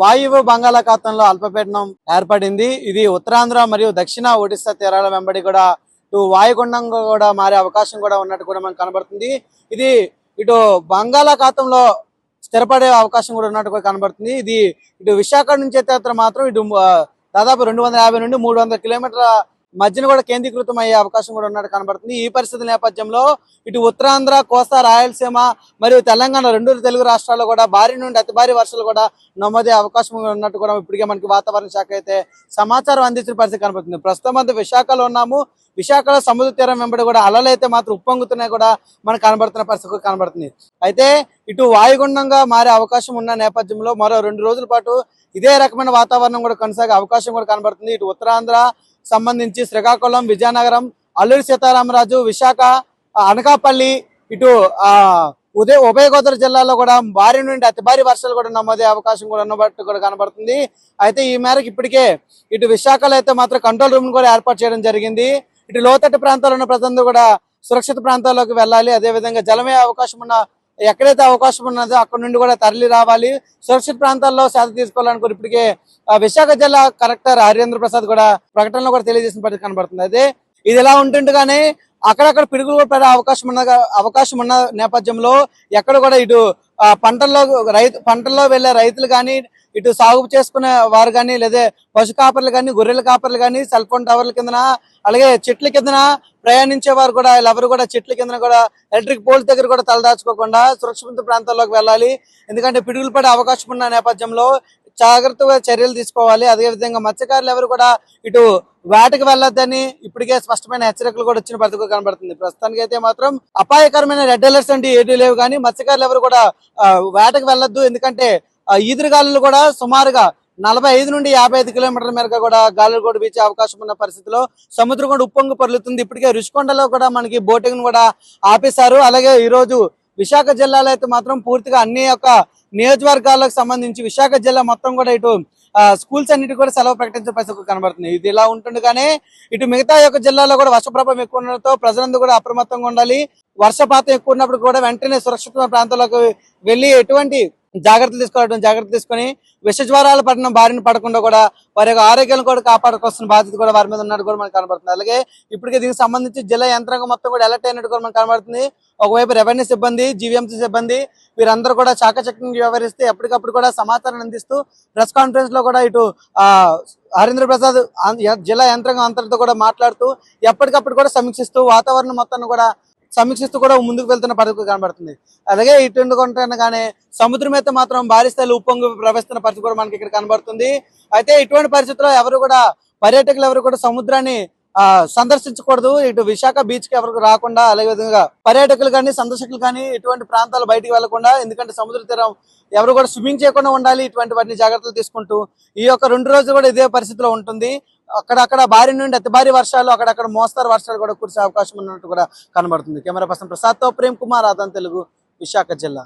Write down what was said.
వాయువ్య బంగాళాఖాతంలో అల్పపీడనం ఏర్పడింది. ఇది ఉత్తరాంధ్ర మరియు దక్షిణ ఒడిశా తీరాల వెంబడి కూడా ఇటు వాయుగుండంగా కూడా మారే అవకాశం కూడా ఉన్నట్టు కూడా మనకు కనబడుతుంది. ఇది ఇటు బంగాళాఖాతంలో స్థిరపడే అవకాశం కూడా ఉన్నట్టు కూడా కనబడుతుంది. ఇది ఇటు విశాఖ నుంచి అయితే మాత్రం ఇటు దాదాపు రెండు వందల యాభై నుండి మూడు వందల కిలోమీటర్ల మధ్యన కూడా కేంద్రీకృతం అయ్యే అవకాశం కూడా ఉన్నట్టు కనబడుతుంది. ఈ పరిస్థితుల నేపథ్యంలో ఇటు ఉత్తరాంధ్ర కోస్తా రాయలసీమ మరియు తెలంగాణ రెండు తెలుగు రాష్ట్రాల్లో కూడా భారీ నుండి అతి భారీ వర్షాలు కూడా నమోదే అవకాశం ఉన్నట్టు కూడా ఇప్పటికే మనకి వాతావరణ శాఖ అయితే సమాచారం అందించిన పరిస్థితి కనబడుతుంది. ప్రస్తుతం అంతా విశాఖలో ఉన్నాము. విశాఖలో సముద్ర తీరం వెంబడి కూడా అలలు అయితే మాత్రం ఉప్పొంగుతున్నాయి కూడా మనకు కనబడుతున్న పరిస్థితి కనబడుతుంది. అయితే ఇటు వాయుగుండంగా మారే అవకాశం ఉన్న నేపథ్యంలో మరో రెండు రోజుల పాటు ఇదే రకమైన వాతావరణం కూడా కొనసాగే అవకాశం కూడా కనబడుతుంది. ఇటు ఉత్తరాంధ్ర సంబంధించి శ్రీకాకుళం విజయనగరం అల్లూరి సీతారామరాజు విశాఖ అనకాపల్లి ఇటు ఆ ఉదయ ఉభయ గోదావరి జిల్లాలో కూడా భారీ నుండి అతి భారీ వర్షాలు కూడా నమోదే అవకాశం కూడా ఉన్నట్టు కూడా కనబడుతుంది. అయితే ఈ మేరకు ఇప్పటికే ఇటు విశాఖలో అయితే మాత్రం కంట్రోల్ రూమ్ కూడా ఏర్పాటు చేయడం జరిగింది. ఇటు లోతట్టు ప్రాంతాల్లో ఉన్న ప్రజలందరూ కూడా సురక్షిత ప్రాంతాల్లోకి వెళ్ళాలి. అదే విధంగా అవకాశం ఉన్న ఎక్కడైతే అవకాశం ఉన్నదో అక్కడ నుండి కూడా తరలి రావాలి. సురక్షిత ప్రాంతాల్లో సేద తీసుకోవాలనుకుని ఇప్పటికే ఆ, విశాఖ జిల్లా కలెక్టర్ హరేంద్ర ప్రసాద్ కూడా ప్రకటనలో కూడా తెలియజేసిన పరిస్థితి కనబడుతుంది. అదే ఇది ఎలా ఉంటుండగానే అక్కడక్కడ పిడుగులు పడే అవకాశం ఉన్న అవకాశం ఉన్న నేపథ్యంలో ఎక్కడ కూడా ఇటు పంటల్లో రైతు పంటల్లో వెళ్ళే రైతులు కానీ ఇటు సాగు చేసుకునే వారు కానీ లేదా పశు కాపర్లు కానీ గొర్రెల కాపర్లు కానీ సెల్ ఫోన్ టవర్ల కిందన అలాగే చెట్ల కిందన ప్రయాణించే వారు కూడా వీళ్ళెవరు కూడా చెట్ల కిందన కూడా ఎలక్ట్రిక్ పోల్స్ దగ్గర కూడా తలదాచుకోకుండా సురక్షిత ప్రాంతాల్లోకి వెళ్ళాలి. ఎందుకంటే పిడుగులు పడే అవకాశం ఉన్న నేపథ్యంలో జాగ్రత్తగా చర్యలు తీసుకోవాలి. అదేవిధంగా మత్స్యకారులు ఎవరు కూడా ఇటు వేటకు వెళ్ళొద్దని ఇప్పటికే స్పష్టమైన హెచ్చరికలు కూడా వచ్చిన పరిస్థితి కనబడుతుంది. ప్రస్తుతానికి అయితే మాత్రం అపాయకరమైన రెడ్ అలర్ట్స్ అంటే ఏది లేవు కానీ మత్స్యకారులు ఎవరు కూడా వేటకు వెళ్ళొద్దు. ఎందుకంటే ఈదురుగాలు కూడా సుమారుగా నలభై ఐదు నుండి యాభై ఐదు కిలోమీటర్ల మేరకు కూడా గాలులు కూడా వీచే అవకాశం ఉన్న పరిస్థితిలో సముద్రం కూడా ఉప్పొంగు పరులుతుంది. ఇప్పటికే రుషికొండలో కూడా మనకి బోటింగ్ కూడా ఆపేశారు. అలాగే ఈ రోజు విశాఖ జిల్లాలో అయితే మాత్రం పూర్తిగా అన్ని యొక్క నియోజకవర్గాలకు సంబంధించి విశాఖ జిల్లా మొత్తం కూడా ఇటు స్కూల్స్ అన్నిటి కూడా సెలవు ప్రకటించిన పరిస్థితి కనబడుతుంది. ఇది ఇలా ఉంటుండగానే ఇటు మిగతా యొక్క జిల్లాలో కూడా వర్షప్రభావం ఎక్కువ ఉండడంతో ప్రజలందరూ కూడా అప్రమత్తంగా ఉండాలి. వర్షపాతం ఎక్కువ ఉన్నప్పుడు కూడా వెంటనే సురక్షితమైన ప్రాంతాలకు వెళ్ళి ఎటువంటి జాగ్రత్తలు తీసుకోవడం జాగ్రత్త తీసుకొని విష జ్వరాల పడిన బారిన పడకుండా కూడా వారి యొక్క ఆరోగ్యాన్ని కూడా కాపాడుకోవాల్సిన బాధ్యత కూడా వారి మీద ఉన్నట్టు కూడా మనకు కనబడుతుంది. అలాగే ఇప్పటికే దీనికి సంబంధించి జిల్లా యంత్రాంగం మొత్తం కూడా అలర్ట్ అయినట్టు కూడా మనకు కనబడుతుంది. ఒకవైపు రెవెన్యూ సిబ్బంది జీవీఎంసీ సిబ్బంది వీరందరూ కూడా చాకచక్యంగా వ్యవహరిస్తే ఎప్పటికప్పుడు కూడా సమాచారం అందిస్తూ ప్రెస్ కాన్ఫరెన్స్లో కూడా ఇటు ఆ హరీంద్ర ప్రసాద్ జిల్లా యంత్రాంగం అంతటితో కూడా మాట్లాడుతూ ఎప్పటికప్పుడు కూడా సమీక్షిస్తూ వాతావరణం మొత్తాన్ని కూడా సమీక్షిస్తూ కూడా ముందుకు వెళ్తున్న పరిస్థితి కనబడుతుంది. అలాగే ఇటు కానీ సముద్రం అయితే మాత్రం భారీ స్థాయిలో ఉప్పొంగు ప్రవేశిస్తున్న పరిస్థితి కూడా మనకి ఇక్కడ కనబడుతుంది. అయితే ఇటువంటి పరిస్థితుల్లో ఎవరు కూడా పర్యాటకులు ఎవరు కూడా సముద్రాన్ని ఆ సందర్శించకూడదు. ఇటు విశాఖ బీచ్కి ఎవరికి రాకుండా అలాగే విధంగా పర్యాటకులు కానీ సందర్శకులు కానీ ఇటువంటి ప్రాంతాలు బయటికి వెళ్ళకుండా ఎందుకంటే సముద్ర తీరం ఎవరు కూడా స్విమ్మింగ్ చేయకుండా ఉండాలి ఇటువంటి వాటిని జాగ్రత్తలు తీసుకుంటూ ఈ యొక్క రెండు రోజులు కూడా ఇదే పరిస్థితిలో ఉంటుంది. అక్కడక్కడ భారీ నుండి అతి భారీ వర్షాలు అక్కడక్కడ మోస్తారు వర్షాలు కూడా కురిసే అవకాశం ఉన్నట్టు కూడా కనబడుతుంది. కెమెరా పర్సన్ ప్రసాద్తో ప్రేమ్ కుమార్ ఆదాన్ తెలుగు విశాఖ జిల్లా.